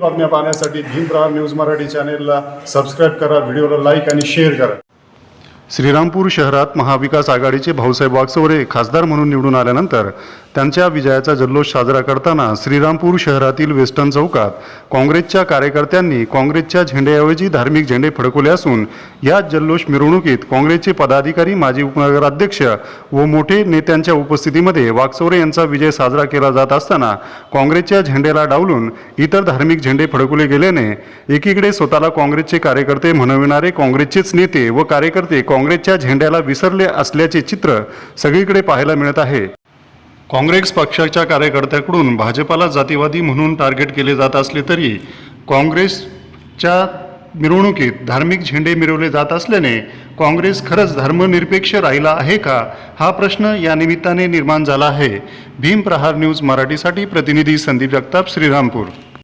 बातम्या पाहण्यासाठी भीमप्रहार न्यूज मराठी चॅनेलला सबस्क्राईब करा व्हिडिओला लाईक आणि शेअर करा. श्रीरामपूर शहरात महाविकास आघाडीचे भाऊसाहेब वागचौरे खासदार म्हणून निवडून आल्यानंतर त्यांच्या विजयाचा जल्लोष साजरा करताना श्रीरामपूर शहरातील वेस्टर्न चौकात काँग्रेसच्या कार्यकर्त्यांनी काँग्रेसच्या झेंड्याऐवजी धार्मिक झेंडे फडकवले असून या जल्लोष मिरवणुकीत काँग्रेसचे पदाधिकारी माजी उपनगराध्यक्ष व मोठे नेत्यांच्या उपस्थितीमध्ये वागचौरे यांचा विजय साजरा केला जात असताना काँग्रेसच्या झेंड्याला डावलून इतर धार्मिक झेंडे फडकवले गेल्याने एकीकडे स्वतःला काँग्रेसचे कार्यकर्ते म्हणविणारे काँग्रेसचेच नेते व कार्यकर्ते काँग्रेसच्या झेंड्याला विसरले असल्याचे चित्र सगळीकडे पाहायला मिळत आहे. काँग्रेस पक्षाच्या कार्यकर्त्याकडून भाजपाला जातीवादी म्हणून टार्गेट केले जात असले तरी काँग्रेसच्या मिरवणुकीत धार्मिक झेंडे मिरवले जात असल्याने काँग्रेस खरंच धर्मनिरपेक्ष राहिला आहे का? हा प्रश्न या निमित्ताने निर्माण झाला आहे. भीम प्रहार न्यूज मराठीसाठी प्रतिनिधी संदीप जगताप श्रीरामपूर.